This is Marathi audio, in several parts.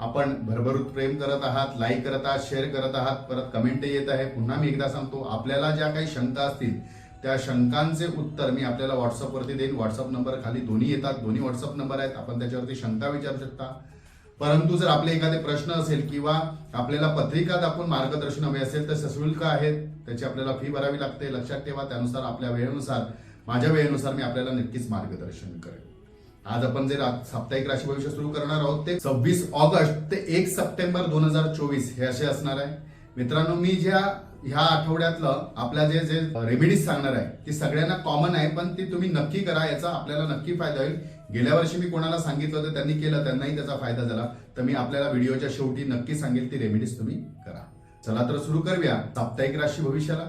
आपण भरभरूत प्रेम करत आहात लाईक करत आहात शेअर करत आहात परत कमेंट येत आहे. पुन्हा मी एकदा सांगतो आपल्याला ज्या काही शंका असतील त्या शंकांचे उत्तर मी आपल्याला व्हॉट्सअपवरती देईन. व्हॉट्सअप नंबर खाली दोन्ही येतात. दोन्ही व्हॉट्सअप नंबर आहेत. आपण त्याच्यावरती शंका विचारू शकता. परंतु जर आपले एखादे प्रश्न असेल किंवा आपल्याला पत्रिका दाखवून मार्गदर्शन हवे असेल तर सशुल्क आहेत. त्याची आपल्याला फी भरावी लागते. लक्षात ठेवा. त्यानुसार आपल्या वेळेनुसार माझ्या वेळेनुसार मी आपल्याला नक्कीच मार्गदर्शन करेन. आज आपण जे साप्ताहिक राशी भविष्य सुरू करणार आहोत ते सव्वीस ऑगस्ट ते एक सप्टेंबर दोन हजार चोवीस हे असे असणार आहे. मित्रांनो मी ज्या ह्या आठवड्यातलं आपल्या जे जे रेमेडीज सांगणार आहे ती सगळ्यांना कॉमन आहे पण ती तुम्ही नक्की करा याचा आपल्याला नक्की फायदा होईल. गेल्या वर्षी मी कोणाला सांगितलं होतं त्यांनी केलं त्यांनाही त्याचा फायदा झाला. तर मी आपल्याला व्हिडिओच्या शेवटी नक्की सांगेल ती रेमेडीज तुम्ही करा. चला तर सुरू करूया साप्ताहिक राशी भविष्याला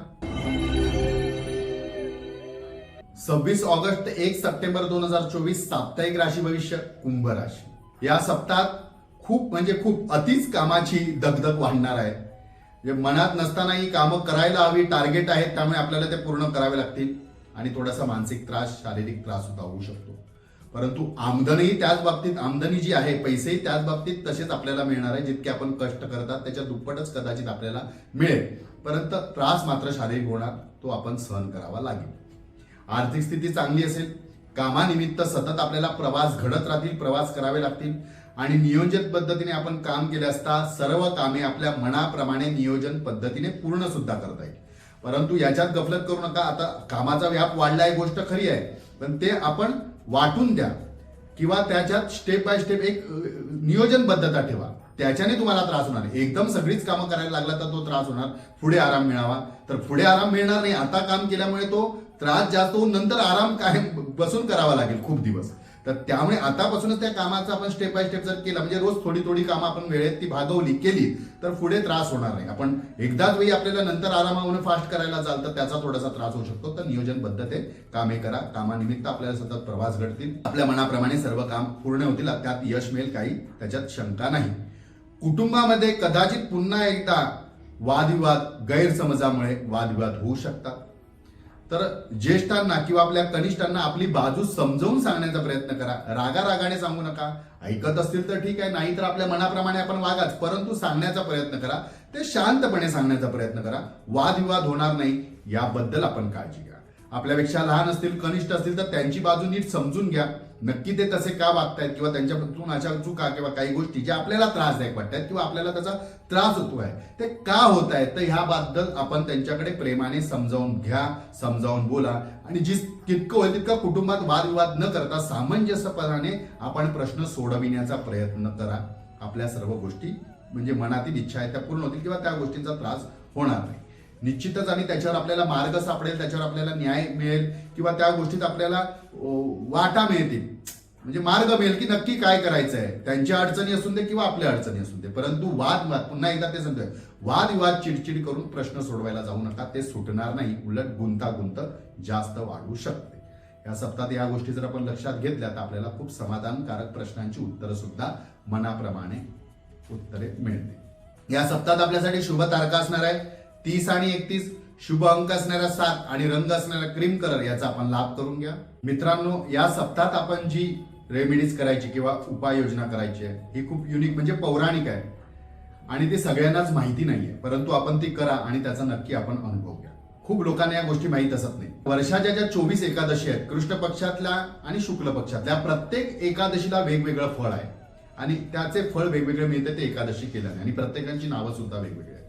सव्वीस ऑगस्ट ते एक सप्टेंबर दोन हजार चोवीस साप्ताहिक राशी भविष्य कुंभ राशी. या सप्ताहात खूप म्हणजे खूप अतिच कामाची दगदग वाढणार आहे. म्हणजे मनात नसतानाही कामं करायला हवी टार्गेट आहेत त्यामुळे आपल्याला ते पूर्ण करावे लागतील. आणि थोडासा मानसिक त्रास शारीरिक त्रास सुद्धा होऊ शकतो. परंतु आमदनी त्याच बाबतीत आमदनी जी आहे पैसेही त्याच बाबतीत तसेच आपल्याला मिळणार आहे जितके आपण कष्ट करतात त्याच्या दुप्पटच कदाचित आपल्याला मिळेल. परंतु त्रास मात्र शारीरिक होणार तो आपण सहन करावा लागेल. आर्थिक स्थिती चांगली असेल कामानिमित्त सतत आपल्याला प्रवास घडत राहतील प्रवास करावे लागतील. आणि नियोजित पद्धतीने आपण काम केले असता सर्व कामे आपल्या मनाप्रमाणे नियोजन पद्धतीने पूर्ण सुद्धा करता येईल. परंतु याच्यात गफलत करू नका. आता कामाचा व्याप वाढला ही गोष्ट खरी आहे. पण ते आपण वाटून द्या किंवा त्याच्यात स्टेप बाय स्टेप एक नियोजनबद्धता ठेवा. त्याच्याने तुम्हाला त्रास होणार. एकदम सगळीच कामं करायला लागला तर तो त्रास होणार. पुढे आराम मिळावा. तर पुढे आराम मिळणार नाही. आता काम केल्यामुळे तो त्रास जास्त होऊन नंतर आराम काय बसून करावा लागेल खूप दिवस. तर त्यामुळे आतापासूनच त्या कामाचा आपण स्टेप बाय स्टेप जर केला म्हणजे रोज थोडी थोडी कामं आपण वेळेत ती भागवली केली तर पुढे त्रास होणार नाही. आपण एकदाच वेळी आपल्याला नंतर आरामावर फास्ट करायला जाल तर त्याचा थोडासा त्रास होऊ शकतो. तर नियोजनबद्ध ते कामे करा. कामानिमित्त आपल्याला सतत प्रवास घडतील. आपल्या मनाप्रमाणे सर्व काम पूर्ण होतील. त्यात यश मिळेल काही त्याच्यात शंका नाही. कुटुंबामध्ये कदाचित पुन्हा एकदा वादविवाद गैरसमजामुळे वादविवाद होऊ शकतात. तर ज्येष्ठांना किंवा आपल्या कनिष्ठांना आपली बाजू समजवून सांगण्याचा प्रयत्न करा. रागा रागाने सांगू नका. ऐकत असतील तर ठीक आहे नाही तर आपल्या मनाप्रमाणे आपण वागाच. परंतु सांगण्याचा प्रयत्न करा. ते शांतपणे सांगण्याचा प्रयत्न करा. वादविवाद होणार नाही. याबद्दल आपण काळजी घ्या. आपल्यापेक्षा लहान असतील कनिष्ठ असतील तर त्यांची बाजू नीट समजून घ्या. नक्की ते तसे का वागतायत किंवा त्यांच्यापासून अशा चुका किंवा काही गोष्टी ज्या आपल्याला त्रासदायक वाटतात किंवा आपल्याला त्याचा त्रास होतो आहे ते का होत आहेत तर ह्याबद्दल आपण त्यांच्याकडे प्रेमाने समजावून घ्या समजावून बोला. आणि जी तितकं होईल तितकं कुटुंबात वादविवाद न करता सामंजस्यपणाने आपण प्रश्न सोडविण्याचा प्रयत्न करा. आपल्या सर्व गोष्टी म्हणजे मनातील इच्छा आहे त्या पूर्ण होतील किंवा त्या गोष्टींचा त्रास होणार नाही. निश्चितच आणि त्याच्यावर आपल्याला मार्ग सापडेल त्याच्यावर आपल्याला न्याय मिळेल किंवा त्या गोष्टीत आपल्याला वाटा मिळतील. म्हणजे मार्ग मिळेल की नक्की काय करायचं आहे त्यांच्या अडचणी असून दे किंवा आपल्या अडचणी असून दे. परंतु वाद वाद पुन्हा एकदा ते सांगतोय. वादविवाद चिडचिड करून प्रश्न सोडवायला जाऊ नका. ते सुटणार नाही. उलट गुंतागुंत जास्त वाढू शकते. या सप्ताहात या गोष्टी जर आपण लक्षात घेतल्या तर आपल्याला खूप समाधानकारक प्रश्नांची उत्तरं सुद्धा मनाप्रमाणे उत्तरे मिळते या सप्ताहात आपल्यासाठी शुभ तारका असणार आहे तीस आणि एकतीस शुभ अंक असणाऱ्या सात आणि रंग असणारा क्रीम कलर याचा आपण लाभ करून घ्या. मित्रांनो या सप्ताहात आपण जी रेमेडीज करायची किंवा उपाययोजना करायची आहे ही खूप युनिक म्हणजे पौराणिक आहे. आणि ती सगळ्यांनाच माहिती नाहीये परंतु आपण ती करा आणि त्याचा नक्की आपण अनुभव घ्या. खूप लोकांना या गोष्टी माहीत असत नाही. वर्षाच्या ज्या चोवीस एकादशी आहेत कृष्ण पक्षातल्या आणि शुक्ल पक्षातल्या प्रत्येक एकादशीला वेगवेगळं फळ आहे. आणि त्याचे फळ वेगवेगळे मिळते ते एकादशी केल्याने. आणि प्रत्येकांची नावं सुद्धा वेगवेगळी आहेत.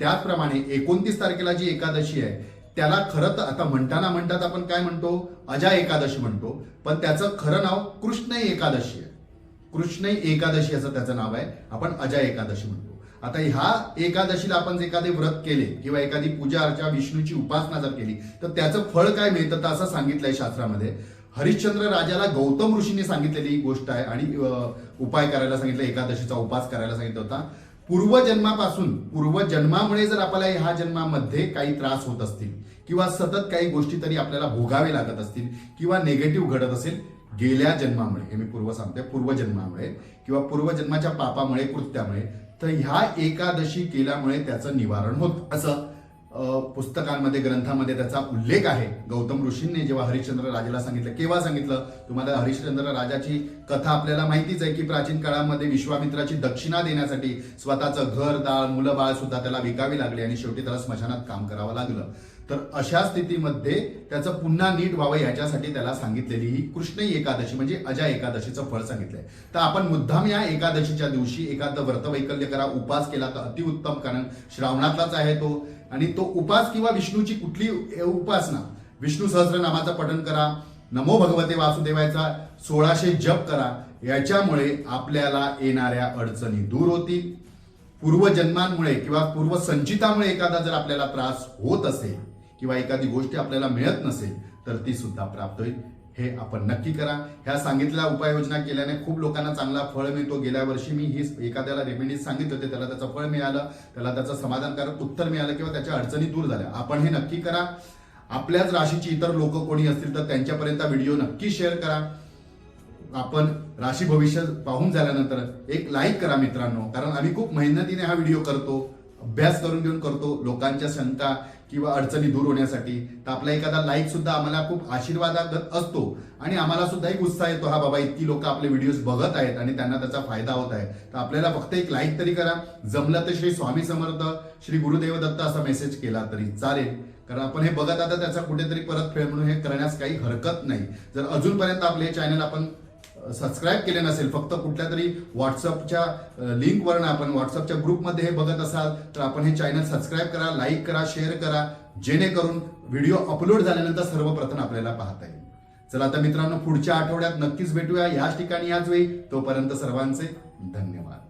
त्याचप्रमाणे एकोणतीस तारखेला जी एकादशी आहे त्याला खरं तर आता म्हणताना म्हणतात आपण काय म्हणतो? अजा एकादशी म्हणतो. पण त्याचं खरं नाव कृष्ण एकादशी आहे. कृष्ण एकादशी असं त्याचं नाव आहे. आपण अजा एकादशी म्हणतो. आता ह्या एकादशीला आपण एखादे व्रत केले किंवा एखादी पूजा अर्चा विष्णूची उपासना जर केली तर त्याचं फळ काय मिळतं तर असं सांगितलंय शास्त्रामध्ये. हरिश्चंद्र राजाला गौतम ऋषीने सांगितलेली ही गोष्ट आहे आणि उपाय करायला सांगितलं एकादशीचा उपास करायला सांगितलं होता. पूर्वजन्मापासून पूर्वजन्मामुळे जर आपल्याला ह्या जन्मामध्ये काही त्रास होत असतील किंवा सतत काही गोष्टी तरी आपल्याला भोगावे लागत असतील किंवा नेगेटिव्ह घडत असेल गेल्या जन्मामुळे हे मी पूर्व सांगते पूर्वजन्मामुळे किंवा पूर्वजन्माच्या पापामुळे कृत्यामुळे तर ह्या एकादशी केल्यामुळे त्याचं निवारण होत. असं पुस्तकांमध्ये ग्रंथामध्ये त्याचा उल्लेख आहे. गौतम ऋषींनी जेव्हा हरिश्चंद्र राजाला सांगितलं केव्हा सांगितलं? तुम्हाला हरिश्चंद्र राजाची कथा आपल्याला माहितीच आहे की प्राचीन काळामध्ये विश्वामित्राची दक्षिणा देण्यासाठी स्वतःचं घर दाळ मुलं बाळ सुद्धा त्याला विकावी लागली आणि शेवटी त्याला स्मशानात काम करावं लागलं. तर अशा स्थितीमध्ये त्याचं पुन्हा नीट व्हावं याच्यासाठी त्याला सांगितलेली ही कृष्ण एकादशी म्हणजे अजा एकादशीचं फळ सांगितलंय. तर आपण मुद्दाम या एकादशीच्या दिवशी एखादं व्रतवैकल्य करा उपास केला तर अतिउत्तम कारण श्रावणातलाच आहे तो. आणि तो उपास किंवा विष्णूची कुठली उपासना विष्णू सहस्रनामाचं पठण करा नमो भगवते वासुदेवाचा सोळाशे जप करा याच्यामुळे आपल्याला येणाऱ्या अडचणी दूर होतील. पूर्वजन्मांमुळे किंवा पूर्वसंचितामुळे एखादा जर आपल्याला त्रास होत असेल किंवा एखादी गोष्ट आपल्याला मिळत नसेल तर ती सुद्धा प्राप्त होईल. हे आपण नक्की करा. ह्या सांगितलेल्या उपाययोजना केल्याने खूप लोकांना चांगला फळ मिळतो. गेल्या वर्षी मी ही एखाद्याला रेमेडीज सांगितलं होते. त्याला त्याचं फळ मिळालं. त्याला त्याचं समाधानकारक उत्तर मिळालं किंवा त्याच्या अडचणी दूर झाल्या. आपण हे नक्की करा. आपल्याच राशीची इतर लोक कोणी असतील तर त्यांच्यापर्यंत व्हिडिओ नक्की शेअर करा. आपण राशी भविष्य पाहून झाल्यानंतर एक लाईक करा मित्रांनो. कारण आम्ही खूप मेहनतीने हा व्हिडिओ करतो. अभ्यास करून घेऊन करतो लोकांच्या शंका किंवा अडचणी दूर होण्यासाठी. तर आपला एखादा लाईक सुद्धा आम्हाला खूप आशीर्वादागत असतो आणि आम्हाला सुद्धा एक उत्साह येतो हा बाबा इतकी लोक आपले व्हिडिओज बघत आहेत आणि त्यांना त्याचा फायदा होत आहे. तर आपल्याला फक्त एक लाईक तरी करा. जमलं तर श्री स्वामी समर्थ श्री गुरुदेव दत्त असा मेसेज केला तरी चालेल. कारण आपण हे बघत आता त्याचा कुठेतरी परतफेड म्हणून हे करण्यास काही हरकत नाही. जर अजूनपर्यंत आपले चॅनल आपण सबस्क्राईब केले नसेल फक्त कुठल्या तरी व्हॉट्सअपच्या लिंकवरनं आपण व्हॉट्सअपच्या ग्रुपमध्ये हे बघत असाल तर आपण हे चॅनल सबस्क्राईब करा लाईक करा शेअर करा जेणेकरून व्हिडिओ अपलोड झाल्यानंतर सर्वप्रथम आपल्याला पाहता येईल. चला आता मित्रांनो पुढच्या आठवड्यात नक्कीच भेटूया. याच ठिकाणी याच वेळी. तोपर्यंत सर्वांचे धन्यवाद.